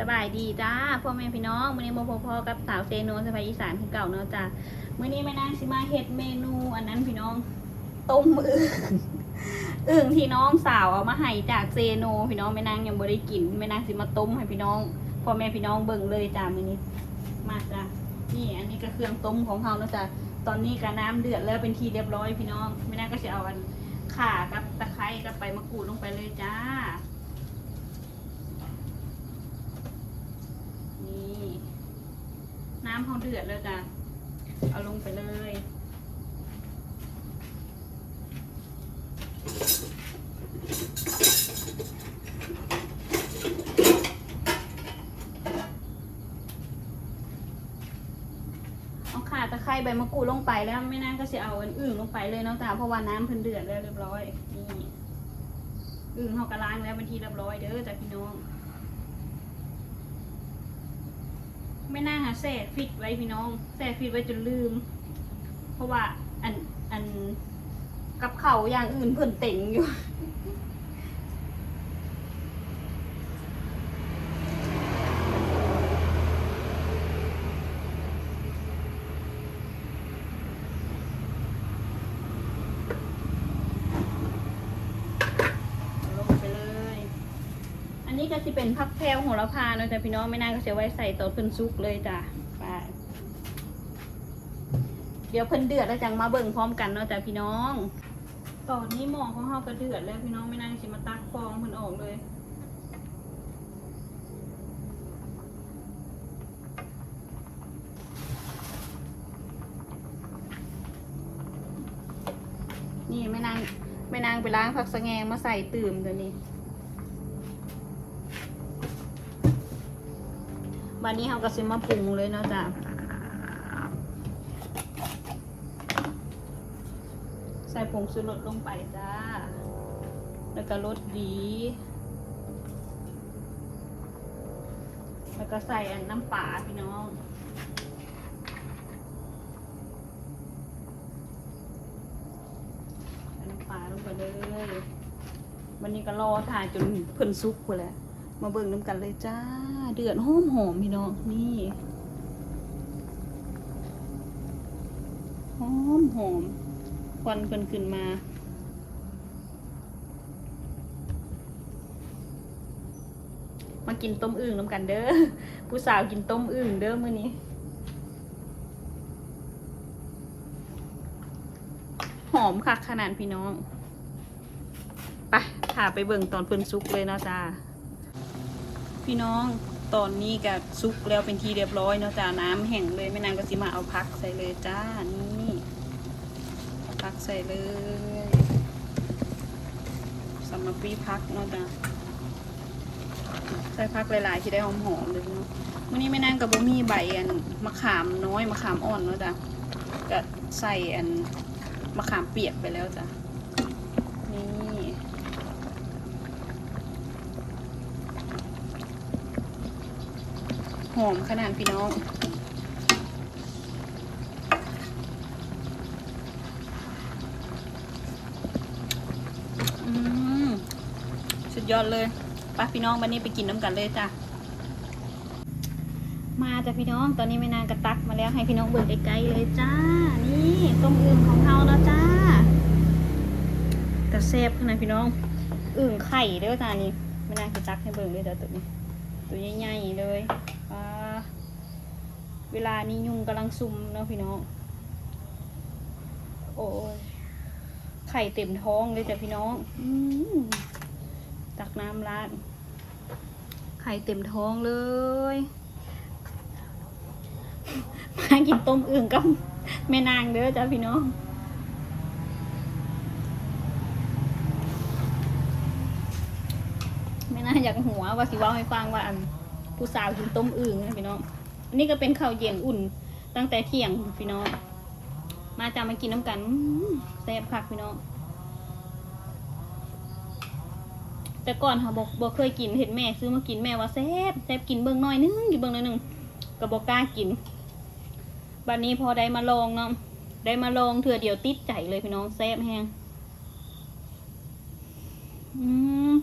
สบายดีจ้าพ่อแม่พี่น้องมื้อนี้โมพอพอกับสาวเซโนสบายอีสานคือเก่าเนาะจ้ามื้อนี้แม่นางสิมาเฮ็ดเมนูอันนั้นพี่น้องต้มอึ่งอึ่งที่น้องสาวเอามาให้จากเซโนพี่น้องแม่นางยังบ่ได้กินแม่นางสิมาต้มให้พี่น้องพ่อแม่พี่น้องเบิ่งเลยจ้ามื้อนี้มาจ้านี่อันนี้ก็เครื่องต้มของเฮาเนาะจ้าตอนนี้ก็น้ำเดือดแล้วเป็นที่เรียบร้อยพี่น้องแม่นางก็สิเอาอันข่ากับตะไคร้กับใบมะกรูดลงไปเลยจ้า นี่น้ำเขาเดือดแล้วจ้ะเอาลงไปเลยเอาข่าตะไคร้ใบมะกรูดลงไปแล้วไม่น่าก็จะเอาอันอื่นลงไปเลยเนาะจ้ะเพราะว่าน้ำเพิ่นเดือดแล้วเรียบร้อยนี่อึ่งเขากระล้างแล้วเป็นทีเรียบร้อยเด้อจ้ะพี่น้อง ไม่น่าหาแสดฟิตไว้พี่น้องแสดฟิตไว้จนลืม เพราะว่าอันอันกับเขาอย่างอื่นเพิ่นเต็งอยู่ ลงไปเลย อันนี้ก็จะเป็นพักแพรวโหระพาเนาะจ้ะพี่น้องไม่น่าก็จะไว้ใส่ตอนเพิ่นซุกเลยจ้ะไปเดี๋ยวเพิ่นเดือดแล้วจังมาเบิ่งพร้อมกันเนาะจ้ะพี่น้อง ตอนนี้หม้อของเฮาก็เดือดแล้วพี่น้องไม่น่าสิมาตักฟองเพิ่นออกเลยนี่แม่นางแม่นางไปล้างผักสะแงงมาใส่ตื่มตัวนี้ วันนี้เราก็ซิมาปรุงเลยเนาะจ้ะใส่ผงชูรสลงไปจ้า แล้วก็รสดี แล้วก็ใส่อันน้ำปลาพี่น้องน้ำปลาลงไปเลย วันนี้ก็รอถ่ายจนเพิ่นซุกพู้นแหละ มาเบิ่งน้ำกันเลยจ้า เดือดหอมหอมพี่น้องนี่หอมหอมควันเพิ่นขึ้นมามากินต้มอึ่งน้ำกันเด้อผู้สาวกินต้มอึ่งเด้อมื้อนี้หอมค่ะขนาดพี่น้อง ไปถ่าไปเบิ่งตอนเพิ่นซุกเลยเนาะจ้า พี่น้อง ตอนนี้ก็ซุกแล้วเป็นทีเรียบร้อยเนาะจ้าน้ำแห้งเลยแม่นางก็สิมาเอาพักใส่เลยจ้านี่พักใส่เลยสำหรับปีพักเนาะจ้าใส่พักหลายๆที่ได้หอมๆเลยเนาะวันนี้แม่นางกับบ่มีใบอันมะขามน้อยมะขามอ่อนเนาะจ้าก็ใส่อันมะขามเปียกไปแล้วจ้ะนี่ ห อมขนาดพี่น้อง อืมสุดยอดเลยป้าพี่น้องวันนี้ไปกินน้ำกันเลยจ้ะ มาจ้ะพี่น้อง ตอนนี้แม่นางกระตักมาแล้วให้พี่น้องเบิ่งใกล้ๆเลยจ้า นี่ต้มอึ่งของเฮาเนาะจ้าแต่แซ่บขนาดพี่น้อง อึ่งไข่เด้อจ้านี่แม่นางกระตักให้เบิ่งเลยเด้อตัวนี้ตัวใหญ่ๆเลย เวลานี้ยุงกำลังซุ่มเนาะพี่น้อง โอ้ยไข่เต็มท้องเลยจ้ะพี่น้องอตักน้ำราดไข่เต็มท้องเลย มากินต้มอึ่งกับแม่นางเด้อจ้ะพี่น้องไม่น่าอยากหัวว่าสิว่าให้ฟังว่าอันผู้สาวกินต้มอึ่งนะพี่น้อง อันนี้ก็เป็นข้าวเย็นอุ่น ตั้งแต่เที่ยงพี่น้อง มาจามากินน้ำกันแซ่บคักพี่น้อง แต่ก่อนค่ะบอกบอกเคยกินเห็นแม่ซื้อมากินแม่ว่าแซ่บแซ่บกินเบิ่งน่อยนึงอยู่เบิ่งหน่อยนึงก็บอกกล้ากินบัดนี้พอได้มาลองเนาะได้มาลองเถื่อเดียวติดใจเลยพี่น้องแซ่บแฮงอืม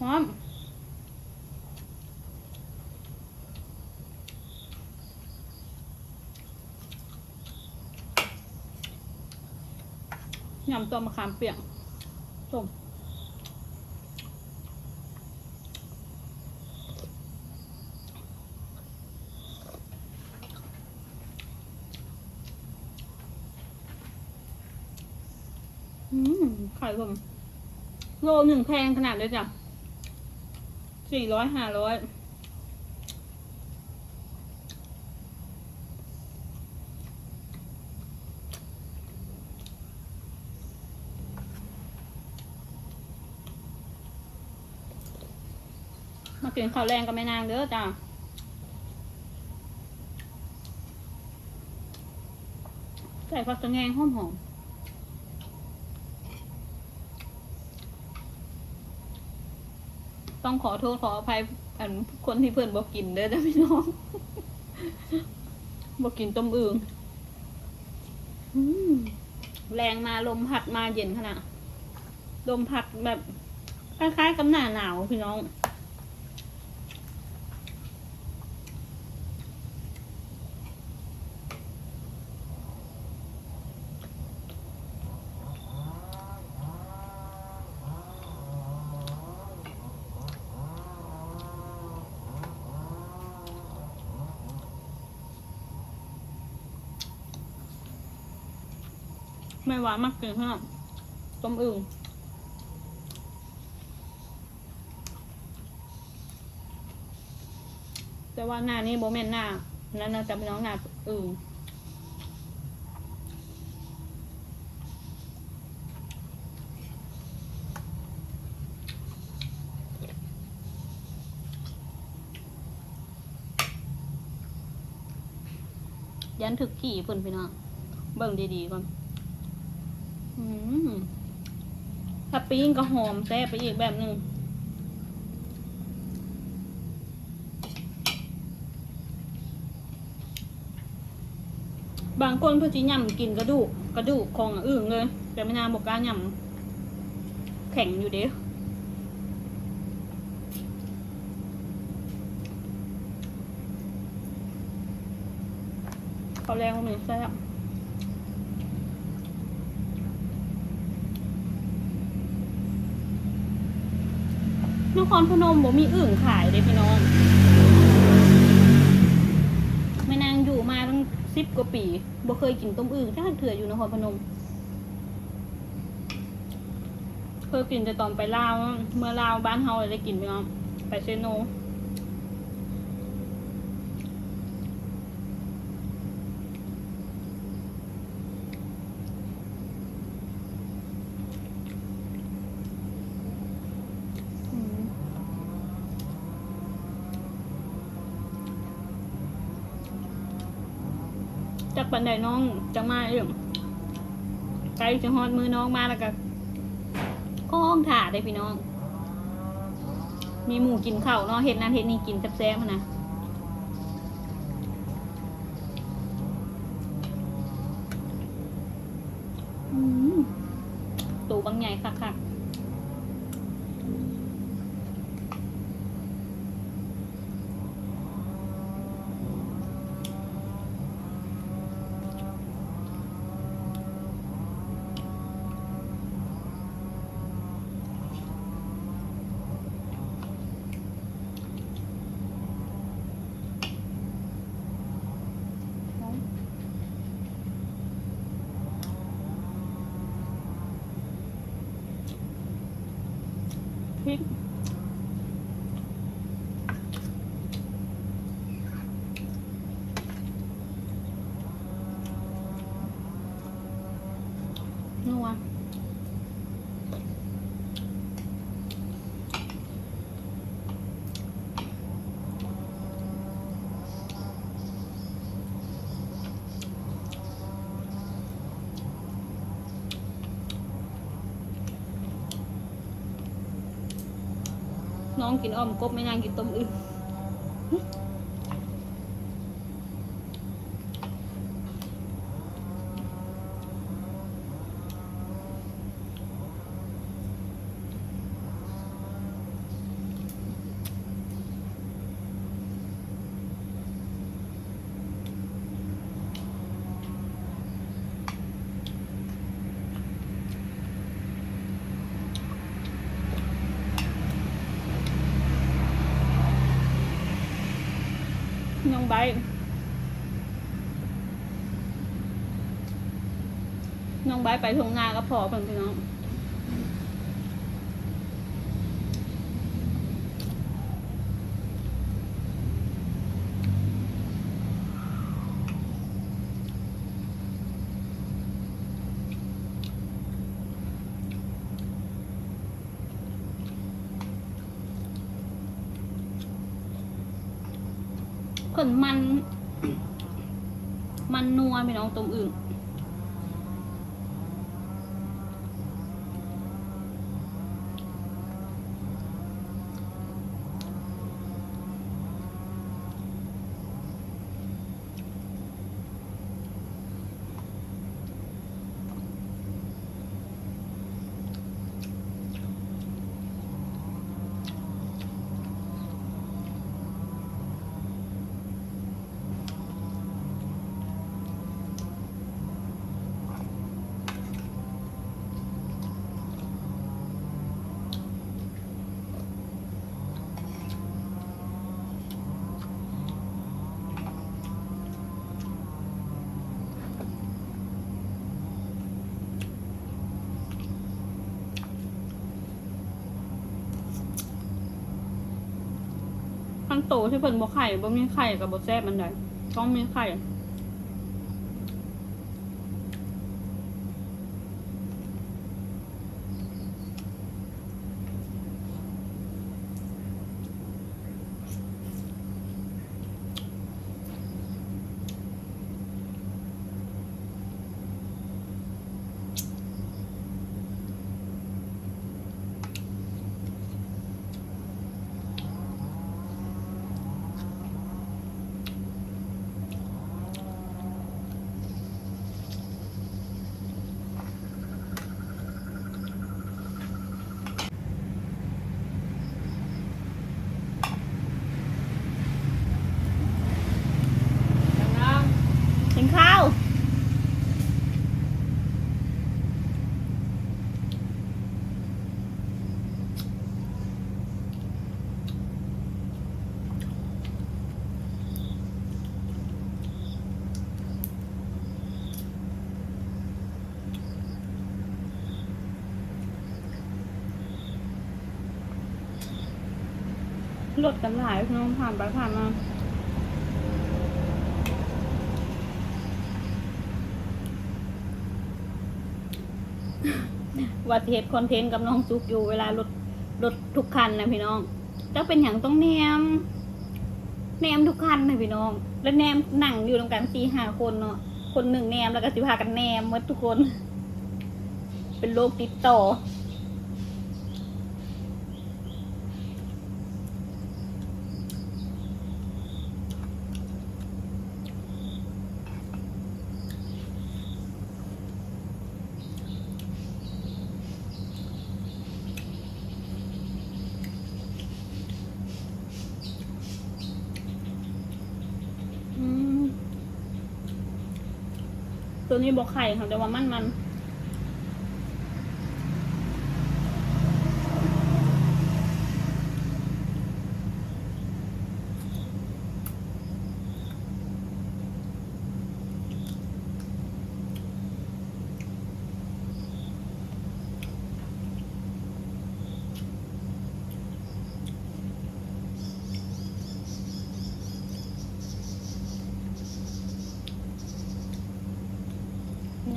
หอมยำ ตัวมะขามเปียกส้มอืมไข่ผมโลหนึ่งแพงขนาดเลยจ้ะสี่ร้อยห้าร้อย กินข้าวแรงกับแม่นางเด้อจ้ะใส่ผักตะแงงหอมหอมต้องขอโทษขออภัยอันคนที่เพื่อนบอกกินเด้อจ้ะพี่น้องบอกกินต้มอึ่งแรงมาลมพัดมาเย็นขนาดลมพัดแบบคล้ายๆกับหน้าหนาวพี่น้อง ไม่หวานมากเกินขนาดต้มอึ่งแต่ว่าหน้านี้โบแมนหน้า นั่นนะจะเป็นน้องหน้าอึ่งยันถึกขี่เพิ่นพี่น้องเบิ่งดีๆก่อน ถ้าปิ้งก็หอมแซ่บไปอีกแบบหนึ่งบางคนเพื่อจะย่ำกินกระดูกกระดูกของอื่นเลย แต่ไม่นานบอกกล้าย่ำแข็งอยู่เด้เขาแรงกว่านี้แซ่บ นครพนมบ่มีอึ่งขายเลยพี่น้องแม่นางอยู่มาตั้งสิบกว่าปีบ่เคยกินต้มอึ่งจ้าเถื่ออยู่นครพนม เคยกินแต่ตอนไปลาว เมื่อลาวบ้านเฮาเลยได้กินพี่น้องไปเซโน ปันไดน้องจังมาเองไกลจะฮอดมือน้องมาแล้วก็ก้องถ่าได้พี่น้อง มีหมูกินข้าวเนาะเห็ดนั้นเห็ดนี้กินแซ่บๆนะอืมตูบางใหญ่คักๆ พริกนัว น้องกินอ้อมกบไม่นางกินต้มอึ่ง น้องไบร์ทน้องไบไปทำงาก็พอเพิ่นพี่น้อง ขนมัน มันนัวพี่น้องต้มอึ่ง พันโตที่เพิ่นบ่ไข่บ่มีไข่กับบ่แซ่บมันได้ต้องมีไข่ กินข้าว รถกันหลายพี่น้องผ่านไปผ่านมาว่าเทปคอนเทนต์กับน้องซุกอยู่เวลารถรถทุกคันนะพี่น้องจะเป็นอย่างต้องแนม แนมทุกคันนะพี่น้อง แล้วแนมหนังอยู่ตรงกันสี่ห้าคนเนาะคนหนึ่งแนมแล้วก็สิพากันแนมหมดทุกคน เป็นโรคติดต่อ ตัวนี้บอกไข่ค่ะแต่ว่ามันมัน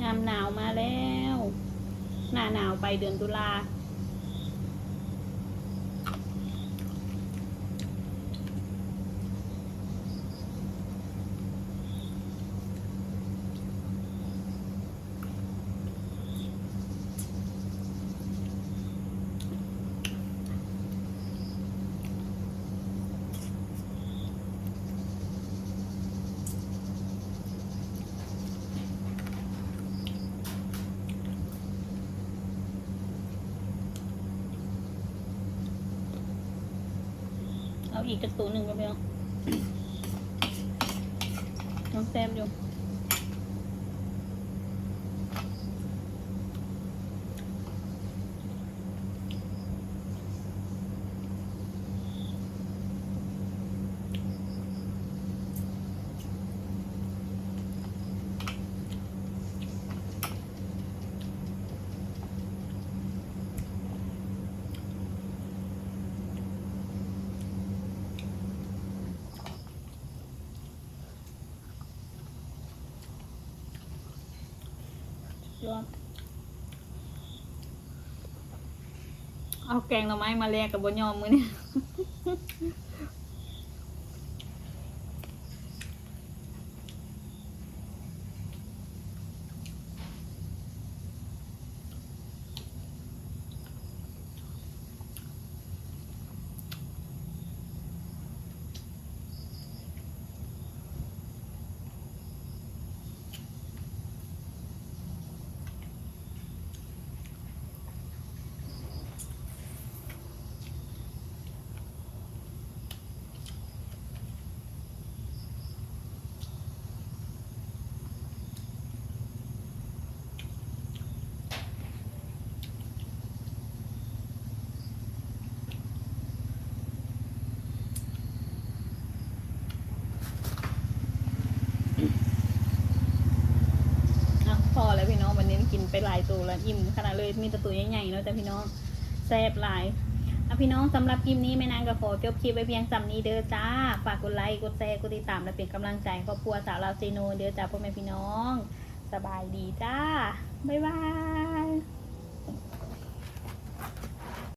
ยามหนาวมาแล้ว หน้าหนาวไปเดือนตุลา เอาอีกกระตูหนึ่งก็ไม่เอาน้องแซมอยู่ ร้อนเอาแกงหน่อไม้มาแลกกับบนยอมมือเนี่ย ไปหลายตัวแล้วอิ่มขนาดเลยมีแต่ตัวใหญ่ๆเนาะแต่พี่น้องแซ่บหลายอะพี่น้องสำหรับคลิปนี้แม่นางก็ขอจบคลิปไว้เพียงสำนี้เด้อจ้า ฝากกดไลค์กดแชร์กดติดตามและเป็นกำลังใจครอบครัวสาวลาวซีโนเด้อจ้าพ่อแม่พี่น้อง สบายดีจ้า บ๊ายบาย